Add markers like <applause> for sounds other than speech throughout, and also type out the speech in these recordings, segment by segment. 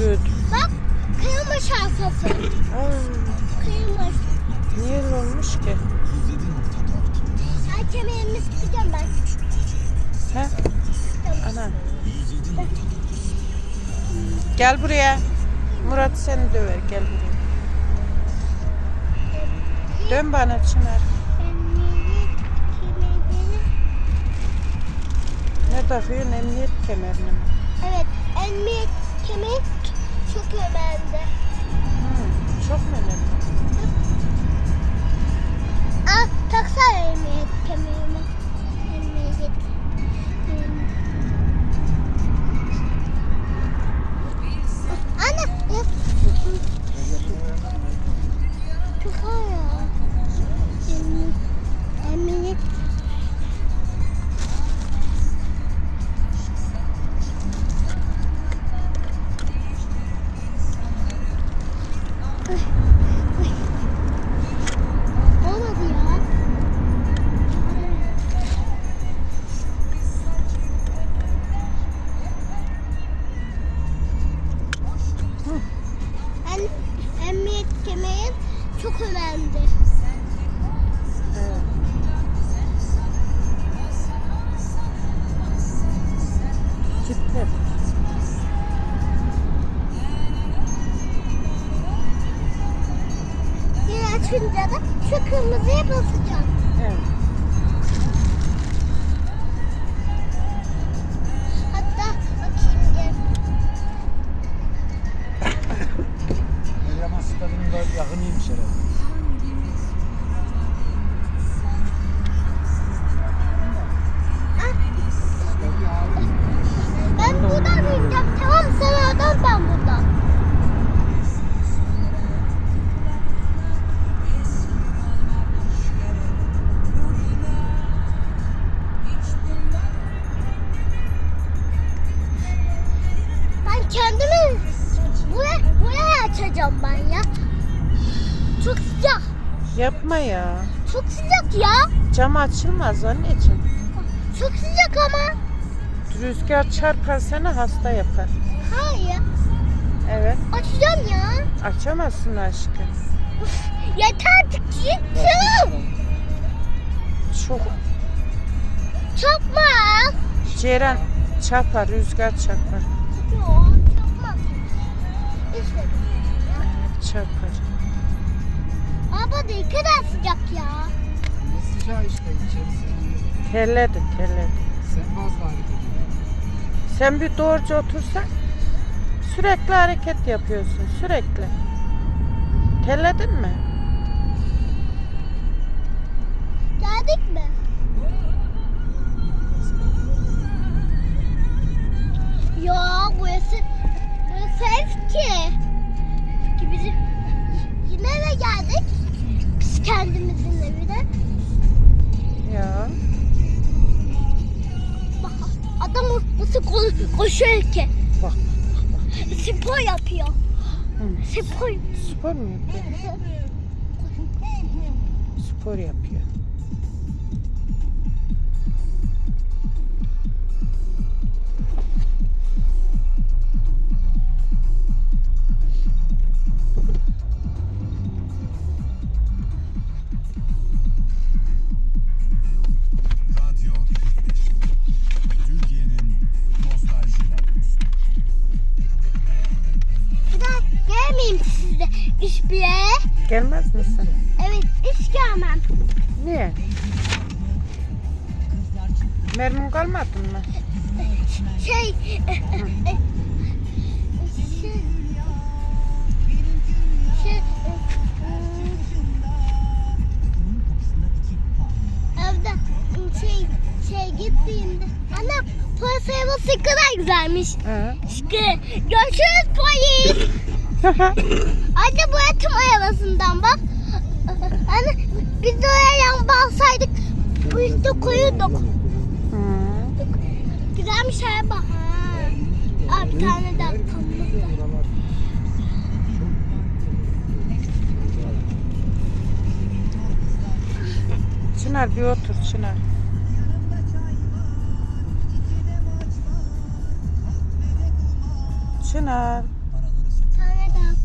Süt. Bak kıyma şarkısı. Aa, Kıyma. niye öyle olmuş ki? Ay kemerimi sıkacağım ben. He? Ana. Gel buraya. Murat seni döver. Gel buraya. Dön bana Çınar. Ne takıyorsun emniyet kemerini mi? Evet emniyet kemeri çok önemli. Hı, çok mu önemli? Aa taksana emniyet Yapma ya. Çok sıcak ya. Cam açılmaz anneciğim. Çok sıcak ama. Rüzgar çarpar seni hasta yapar. Hayır. Evet. Açacağım ya. Açamazsın aşkım. Yeter artık yettim. Çok Çakma. Ceren çarpar, rüzgar çarpar. Yok çakma. İşte. Çarpar. Ama ne kadar sıcak ya. Ne sıcağı işte içerisi. Terledi, terledi. Sen fazla hareket ediyorsun. Sen bir doğruca otursan sürekli hareket yapıyorsun, sürekli. Terledin mi? Geldik mi? Ya burası burası koşuyor ki. Bak. Spor yapıyor. Hı. Spor. Spor mu yapıyor? Spor yapıyor. Sizde iş bir yere. Gelmez misin? Evet iş gelmem. Niye? Mermin kalmadın mı? Şey, şey, şey, gittiğimde. Anne polis arabası kadar güzelmiş. Şıkı. Görüşürüz polis. <laughs> Anne bu yatım arabasından bak. Anne biz oraya yan basaydık. Bu işte koyuyorduk. Hı. Güzelmiş araba. Ha. Aa, bir tane daha. Buralar Çınar bir otur Çınar. Çınar.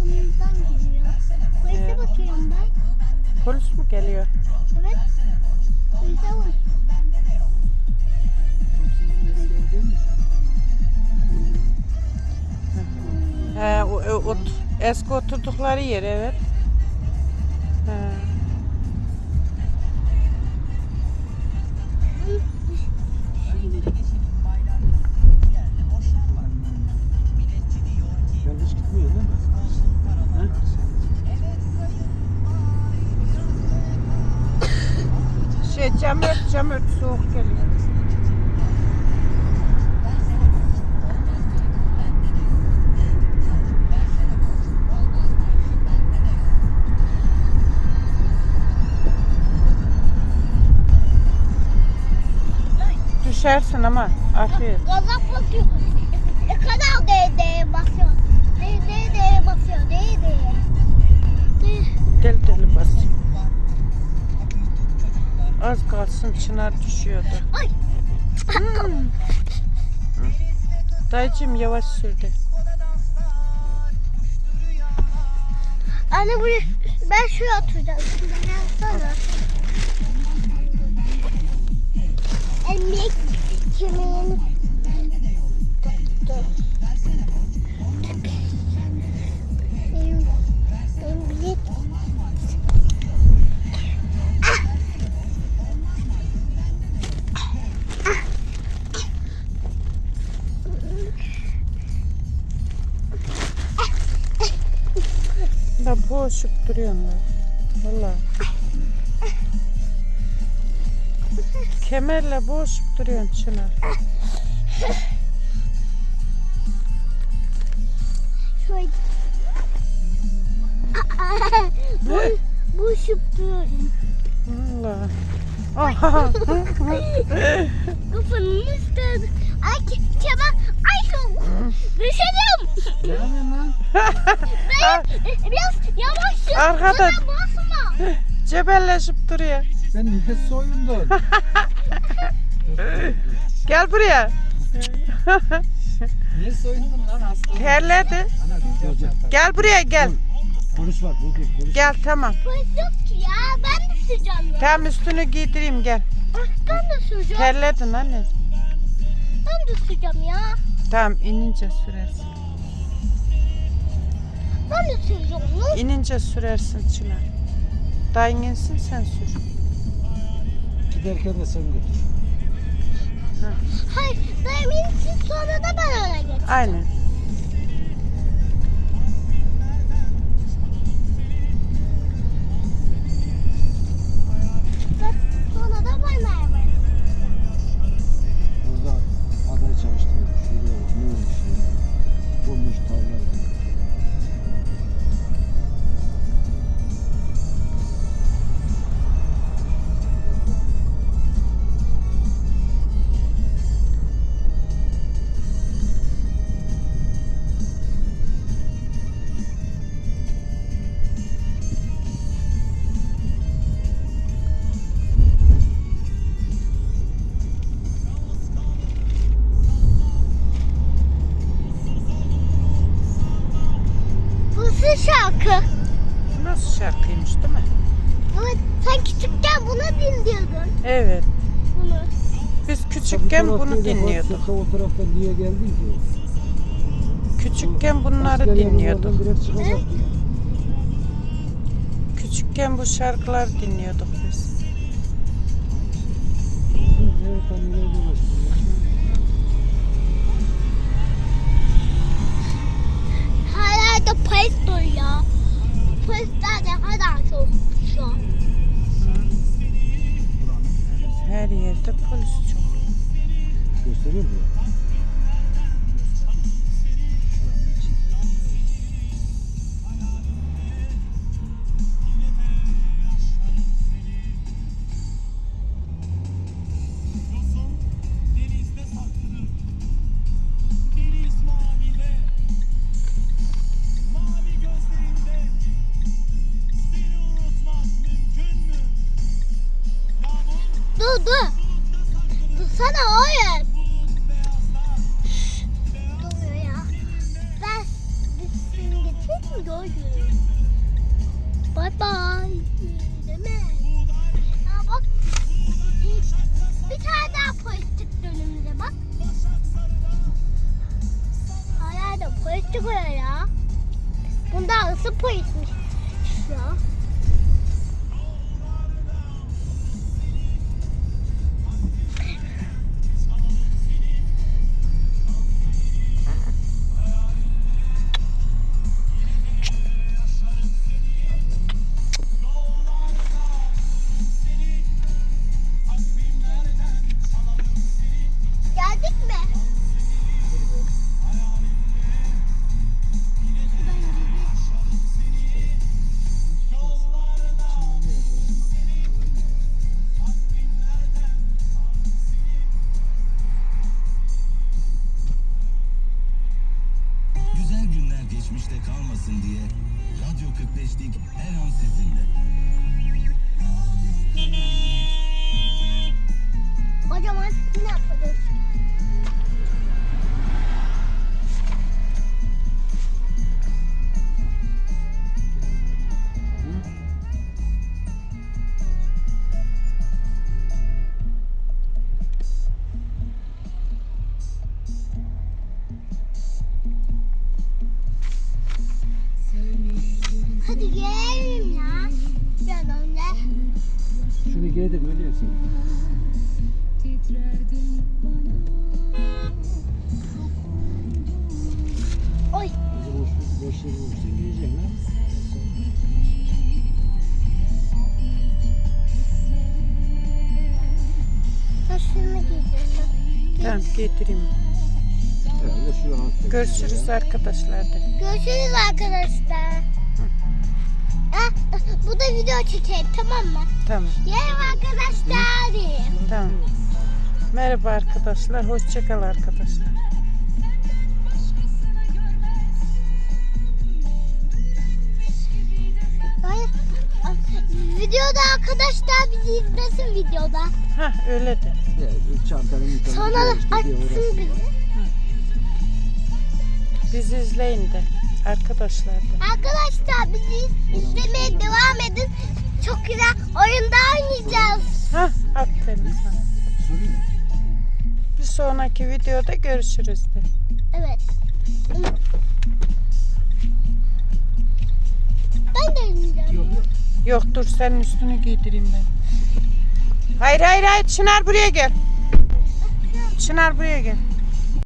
Arkamızdan geliyor. Polise Evet. bakıyorum ben. Polis mi geliyor? Evet. Polise bak. He, o, o, ot- eski oturdukları yer evet. Cam ört cam ört soğuk geliyor. Düşersin ama artıyor. Gaza basıyor. Ne kadar D'ye basıyor. D, D, D'ye basıyor. D, D'ye. D. Deli deli Az kalsın çınar düşüyordu. Ay. Hmm. Dayıcım yavaş sürdü. Anne buraya ben şuraya oturacağım. Şimdi gelsene. Emniyet kemerini Da boğuşup duruyorsun lan. Valla. Kemerle boğuşup duruyorsun Çınar. şöyle. bu, bu şıptırıyorum. Valla. Kafanın üstüne. Ay ke- kemer. Ay. Düşerim. Ne yapıyorsun lan? Ben biraz yavaş sür. Arkada. Bana basma. Cebelleşip duruyor. Sen niye soyundun? <laughs> Gel buraya. niye soyundun lan hasta? Terledi. Gel. Buraya gel. Polis var dur polis. Gel tamam. Polis yok ki ya. Ben de süreceğim. Tamam üstünü giydireyim gel. Ah, Ben de süreceğim. Terledin anne. Ben de süreceğim ya. Tamam inince sürersin. Ben de süreceğim lan. İnince sürersin Çınar. Dayın insin sen sür. Giderken de sen götür. Hayır. Dayım insin sonra da ben öne geçeceğim. Aynen. Evet. Bunu. Biz küçükken bunu dinliyorduk. O taraftan niye geldin ki? Küçükken bunları dinliyorduk. Küçükken bu şarkıları dinliyorduk biz. Hala da polis duyuyor. Polisler ne kadar çok şu an. Her yerde polis çok. Gösteriyor mu? Dur dur. Dursana oğlum. Şşş, Dur ya. Ben biz seni getireyim mi videoyu. Bay bay. Aa, bak. Bir tane daha polis çıktı önümüze bak. Hala da polis çıkıyor ya. Bunda ısı polismiş. Geçmişte kalmasın diye Radyo 45'lik her an sizinle. Şunu giydir öyle yapsın. Oy. Boş, boş yere olursa giyeceksin ha. Saçlarını giyeceğim. Tamam getireyim. Herhalde şu an. Görüşürüz arkadaşlar de. Görüşürüz arkadaşlar. Ah, bu da video çekelim tamam mı? Tamam. Merhaba arkadaşlar. Tamam. Merhaba arkadaşlar. Hoşça kal arkadaşlar. Ah, Videoda arkadaşlar bizi izlesin videoda. Hah öyle de. Evet, çantanın tane Sonra da açsın bizi. Bizi izleyin de. Arkadaşlar de. Arkadaşlar bizi izlemeye Hah aferin sana. Sorayım mı? Bir sonraki videoda görüşürüz de. Evet. Ben de. Yok yok. Yok dur senin üstünü giydireyim ben. Hayır hayır hayır Çınar buraya gel. Çınar buraya gel.